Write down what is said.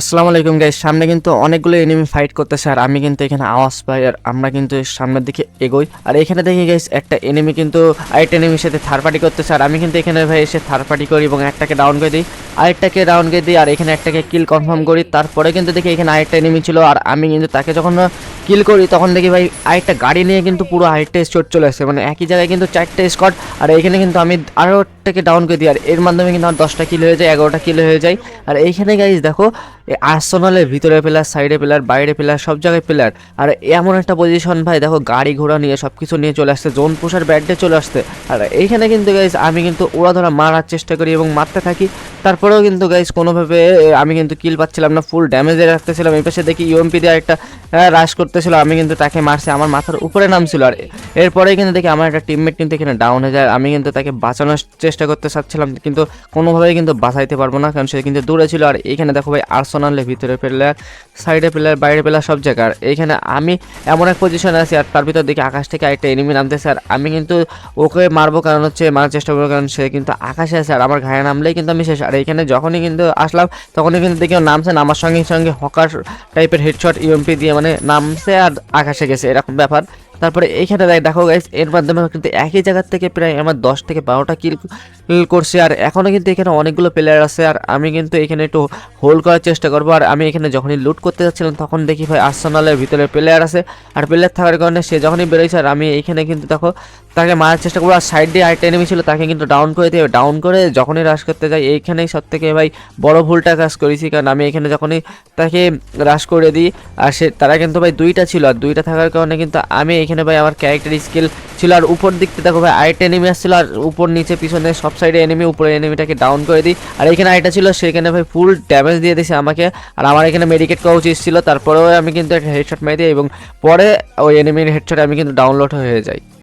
আসসালামু আলাইকুম গাইস সামনে কিন্তু অনেকগুলো এনিমি ফাইট করতেছে আর আমি কিন্তু এখানে আওয়াজ পাই আর আমরা কিন্তু সামনের দিকে এগোই। আর এখানে দেখি গাইস একটা এনিমি কিন্তু আরেকটা এনিমির সাথে থার্ড পার্টি করতেছে আর আমি কিন্তু এখানে ভাই এসে থার্ড পার্টি করি এবং একটাকে ডাউন করে দিই। আরেকটাকে ডাউন করে দিই, আর এখানে একটাকে কিল কনফার্ম করি। তারপরে কিন্তু দেখি এখানে আরেকটা এনিমি ছিল, আর আমি কিন্তু তাকে যখন কিল করি, তখন দেখি ভাই আরেকটা গাড়ি নিয়ে কিন্তু পুরো আরেকটা স্কোর চলে আসছে মানে একই জায়গায় কিন্তু চারটে স্কট আর এখানে কিন্তু আমি আরও একটাকে ডাউন করে দিই, আর এর মাধ্যমে কিন্তু আমার দশটা কিল হয়ে যায়, এগারোটা কিল হয়ে যায়। আর এইখানে গাইজ দেখো আর্সেনালের ভিতরে প্লেয়ার সাইডে প্লেয়ার বাইরে প্লেয়ার সব জায়গায় প্লেয়ার আর এমন একটা পজিশন ভাই, দেখো গাড়ি ঘোড়া নিয়ে সব কিছু নিয়ে চলে আসছে জোন পুষার ব্যাটে চলে আসছে। আর এইখানে কিন্তু গাইজ আমি কিন্তু ওরা ধরা মারার চেষ্টা করি এবং মারতে থাকি। তারপরেও কিন্তু গাইস কোনোভাবে আমি কিন্তু কিল পাচ্ছিলাম না ফুল ড্যামেজে রাখতেছিলাম। এই পাশে দেখি ইউএমপি দিয়ে একটা রাশ করতেছিল, আমি কিন্তু তাকে মারছি, আমার মাথার উপরে নামছিল। আর এরপরে কিন্তু দেখি আমার একটা টিমমেট কিন্তু এখানে ডাউন হয়ে যায়। আমি কিন্তু তাকে বাঁচানোর চেষ্টা করতে চাচ্ছিলাম, কিন্তু কোনোভাবেই কিন্তু বাঁচাইতে পারব না, কারণ সে কিন্তু দূরে ছিল। আর এইখানে দেখো ভাই আর্সেনালের ভিতরে প্লেয়ার সাইডে প্লেয়ার বাইরে প্লেয়ার সব জায়গায়। আর এইখানে আমি এমন এক পজিশনে আছি, আর তার ভিতর দেখি আকাশ থেকে একটা এনিমি নামতেছে। আর আমি কিন্তু ওকে মারবো, কারণ হচ্ছে মারার চেষ্টা করব, কারণ সে কিন্তু আকাশে আছে, আর আমার ঘায়ে নামলেই কিন্তু আমি শেষ। আর এইখানে যখনই কিন্তু আসলাম, তখনই কিন্তু দেখি নামছে, নামার সঙ্গে সঙ্গে হকার টাইপের হেডশট ইউএমপি দিয়ে মানে নামছে আর আকাশে গেছে, এরকম ব্যাপার। তারপরে এইখানে দেখো গাইস এর মাধ্যমে কিন্তু একই জায়গার থেকে প্রায় আমার দশ থেকে বারোটা কিল করছে। আর এখনও কিন্তু এখানে অনেকগুলো প্লেয়ার আছে, আর আমি কিন্তু এখানে একটু হোল্ড করার চেষ্টা করব। আর আমি এখানে যখনই লুট করতে যাচ্ছিলাম, তখন দেখি ভাই আর্সেনালের ভিতরে প্লেয়ার আছে। আর প্লেয়ার থাকার কারণে সে যখনই বেরোয়ছে আর আমি এখানে কিন্তু দেখো তাকে মারার চেষ্টা করব। আর সাইড দিয়ে আরেকটা এনিমি ছিল, তাকে কিন্তু ডাউন করে দিয়ে ডাউন করে যখনই রাশ করতে যাই, এইখানেই সব থেকে ভাই বড় ভুলটা কাজ করেছি। কারণ আমি এখানে যখনই তাকে রাশ করে দিই, আর সে, তারা কিন্তু ভাই দুইটা ছিল, আর দুইটা থাকার কারণে কিন্তু আমি এখানে ভাই আমার ক্যারেক্টার স্কিল ছিল। আর উপর দিক থেকে দেখো ভাই আরেকটা এনিমি আসছিল, আর উপর নিচে পিছনে সব সাইডে এনিমি উপরে এনিমিটাকে ডাউন করে দিই। আর এখানে আরেকটা ছিল, সেখানে ভাই ফুল ড্যামেজ দিয়ে দিয়েছে আমাকে। আর আমার এখানে মেডিকেট করা উচিত ছিল তারপরেও আমি কিন্তু একটা হেডশট মেরে দিই এবং পরে ওই এনিমির হেডশট আমি কিন্তু ডাউনলোড হয়ে যাই।